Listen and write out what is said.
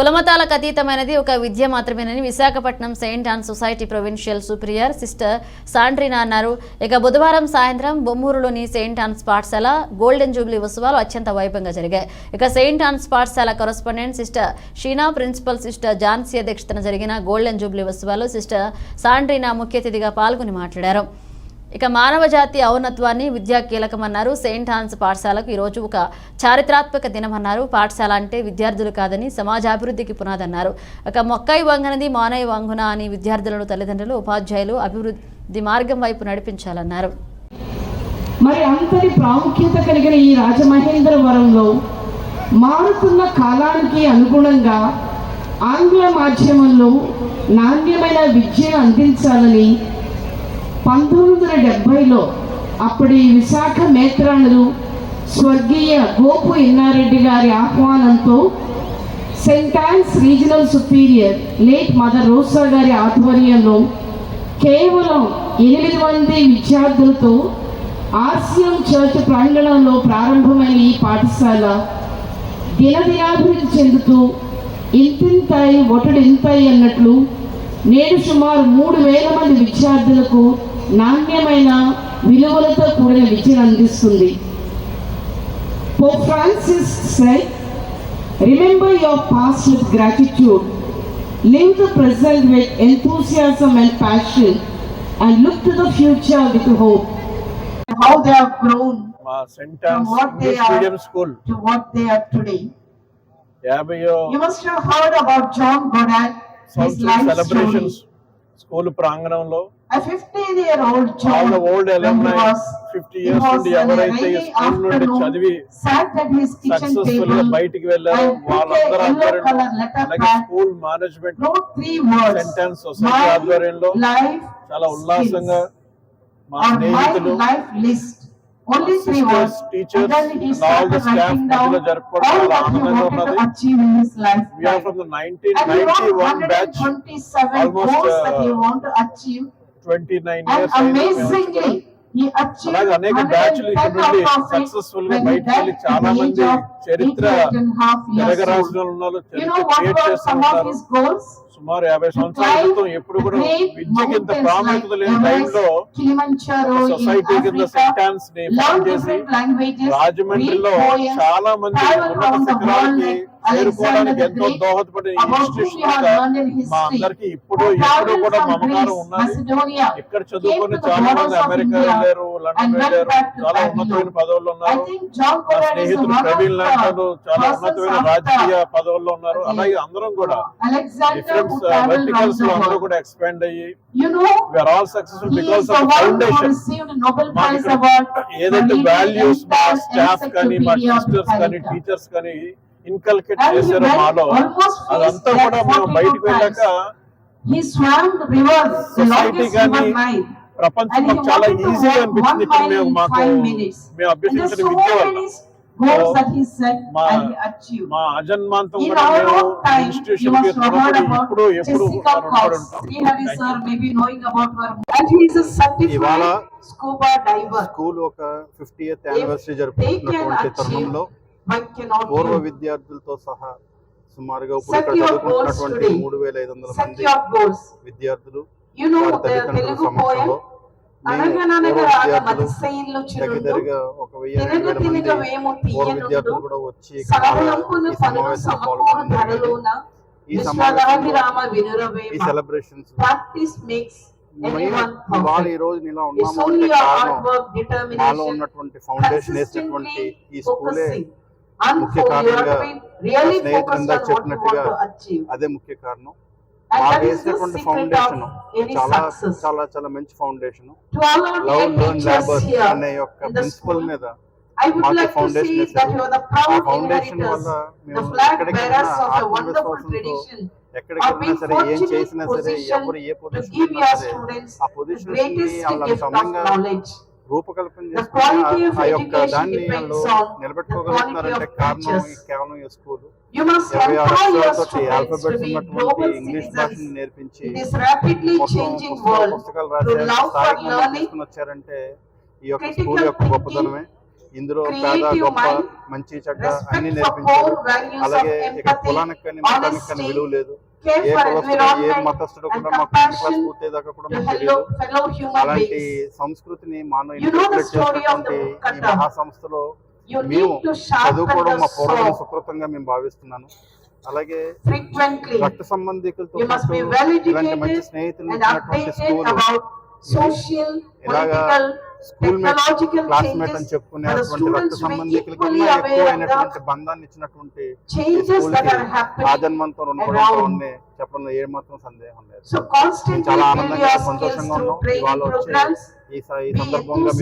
కులమతాలకు అతీతమైనది ఒక విద్య మాత్రమేనని Visakhapatnam saint Ann society provincial superior sister Sandrina అన్నారు ఇక బుధవారం సాయంత్రం బొమ్మూరులోని సెయింట్ ఆన్స్ పాఠశాల గోల్డెన్ జూబ్లీ ఉత్సవాలు అత్యంత వైభవంగా జరిగాయి. ఇక సెయింట్ ఆన్స్ పాఠశాల correspondent sister Sheena principal sister Jansi అధ్యక్షతన జరిగిన గోల్డెన్ జూబ్లీ ఉత్సవాలు సిస్టర్ సాండ్రీనా ముఖ్య అతిథిగా పాల్గొని మాట్లాడారు. ఇక మానవ జాతి ఔన్నత్వాన్ని విద్యా కీలకమన్నారు. సెయింట్ హాన్స్ పాఠశాలకు ఈరోజు ఒక చారిత్రాత్మక దినమన్నారు. పాఠశాల అంటే విద్యార్థులు కాదని సమాజాభివృద్ధికి పునాదన్నారు. ఒక మొక్కై వంగనది మానవ వంగున అని విద్యార్థులను తల్లిదండ్రులు ఉపాధ్యాయులు అభివృద్ధి మార్గం వైపు నడిపించాలన్నారు. మరి అంతటి ప్రాముఖ్యత కలిగిన ఈ రాజమహేంద్రవరంలో మారుతున్న కాలానికి అనుగుణంగా ఆంగ్ల మాధ్యమంలో నాణ్యమైన విద్యను అందించాలని పంతొమ్మిది వందల డెబ్బైలో అప్పటి విశాఖ మేత్రానులు స్వర్గీయ గోపు ఎన్నారెడ్డి గారి ఆహ్వానంతో saint Ann's regional superior late mother Rosa గారి ఆధ్వర్యంలో కేవలం ఎనిమిది మంది విద్యార్థులతో ఆసియం చర్చ్ ప్రాంగణంలో ప్రారంభమైన ఈ పాఠశాల దినదినాభివృద్ధి చెందుతూ ఇంతింతాయి ఒటడింతాయి అన్నట్లు నేడు సుమారు మూడు వేల మంది విద్యార్థులకు నాణ్యమైన విలువలతో కూడిన విద్యను అందిస్తుంది Pope Francis said, Remember your past with gratitude, live the present with enthusiasm and passion, and look to the future with hope. How they have grown మా sentence what they are- medium school to what they are today. యాభైయో You must have heard about John Goddard, his life celebrations story. School ప్రాంగణంలో బయటికి వెళ్ళారు. School management society ఆధ్వర్యంలో చాలా ఉల్లాసంగా మా స్నేహితులు life list. Only three sisters, words. teachers, And then he and all the started staff writing down మధ్యలో జరుపుకోవడం all చాలా that he ఆనందంగా wanted to ఉన్నది. achieve in his life. We are from the And he wrote 1991 batch, 127 Almost, goals that he uh, want to achieve. 29 And years అయింది మేము amazingly, వచ్చుకొని. he achieved అలాగే అనేక బ్యాచ్లు సక్సెస్ఫుల్గా బయటకు వెళ్ళి చాలా మంది చరిత్ర జరగరాజు సుమారు యాభై సంవత్సరాల ఎప్పుడు కూడా విద్య కింద ప్రాముఖ్యత లేని టైంలో సొసైటీ కింద సెంటాన్స్ రాజమండ్రిలో చాలా మంది ఉన్నత శిఖరానికి చేరుకోవడానికి ఎంతో దోహదపడే ఇప్పుడు ఎప్పుడు కూడా మమకారం ఉన్నది ఇక్కడ చదువుకుని చాలా మంది అమెరికా వెళ్ళారు లండన్ వెళ్ళారు చాలా ఉన్నతమైన పదవుల్లో ఉన్నారు. స్నేహితులు ప్రవీణ్ లాంటారు చాలా రాజకీయ పదవుల్లో ఉన్నారు. అలాగే అందరం కూడా డిఫరెంట్ వర్టికల్స్ uh, లో అందరూ కూడా ఎక్స్పాండ్ అయ్యి ఏదైతే వాల్యూస్ మా స్టాఫ్ కానీ మా సిస్టర్స్ కానీ టీచర్స్ కానీ ఇన్కల్కేట్ చేశారో మాలో అదంతా కూడా 42 బయటకు వెళ్ళాక సొసైటీ కానీ. ప్రపంచం చాలా ఈజీగా అనిపించింది ఇక్కడ మేము మాకు. మేము అభ్యసించిన విద్య మా అజన్మాంతం ఇప్పుడు ఎప్పుడు ఇవాళ. స్కూల్ ఒక ఫిఫ్టీ ఎయిత్ యానివర్సరీ జరుపుకుంటున్నటువంటి తరుణంలో పూర్వ. విద్యార్థులతో సహా సుమారుగా చదువుకుంటున్నటువంటి. మూడు వేల ఐదు వందల మంది. విద్యార్థులు రాగ విద్యార్థులు. దగ్గరగా ఒక వెయ్యి పూర్వ కూడా వచ్చి ఈ సెలబ్రేషన్స్ రోజు ఇలా ఉన్నాము మాలో ఉన్నటువంటి ఫౌండేషన్ వేసినటువంటి ఈ స్కూలే ముఖ్య కారణంగా been really నా స్నేహితులు focused ఇందాక on what you want చెప్పినట్టుగా. అదే ముఖ్య కారణం మాకు వేసినటువంటి ఫౌండేషన్ చాలా. చాలా చాలా మంచి ఫౌండేషన్ లవ్ లర్న్ లేబర్ అనే యొక్క ప్రిన్సిపల్ మీద మాకు ఫౌండేషన్ ఆ ఫౌండేషన్ వల్ల మేము ఎక్కడికి ఆత్మవిశ్వాసంతో. ఎక్కడికి సరే ఏం చేసినా సరే ఎవరు ఏ పొజిషన్ ఆ పొజిషన్ వాళ్ళ knowledge. రూపకల్పన చేసుకుని నిలబెట్టుకోగలుగుతున్నారంటే కారణం కేవలం స్కూల్. ఇంగ్లీష్ భాషను నేర్పించి పుస్తకాలు రాసేస్తున్నారంటే ఈ యొక్క స్కూల్ యొక్క గొప్పతనమే. ఇందులో పేద గొప్ప మంచి చెడ్డ అన్ని కానీ విలువ లేదు. ఏ కులస్థుడు ఏ మతస్థుడు కూడా మా క్లాస్ పూర్తయ్యేదాకా కూడా మాకు తెలియదు. అలాంటి సంస్కృతిని మానవుడి మహాసంస్థలో మేము చదువుకోవడం మా పూర్వం సుకృతంగా మేము భావిస్తున్నాను. అలాగే రక్త సంబంధికులతో ఇలాంటి మంచి స్నేహితులు ఇచ్చినటువంటి స్కూల్ ఇలాగా స్కూల్ క్లాస్మేట్ అని changes చెప్పుకునే for the అటువంటి రక్త students to be సంబంధికుల equally కన్నా aware of ఎక్కువైనటువంటి బంధాన్ని ఇచ్చినటువంటి ఈ changes స్కూల్ that కి are happening ఆజన్మంతో రుణపడి around. ఉంది చెప్పడంలో ఏ మాత్రం సందేహం లేదు చాలా ఆనందంగా సంతోషంగా ఉన్నాం ఇవాళ వచ్చే. ఈ సందర్భంగా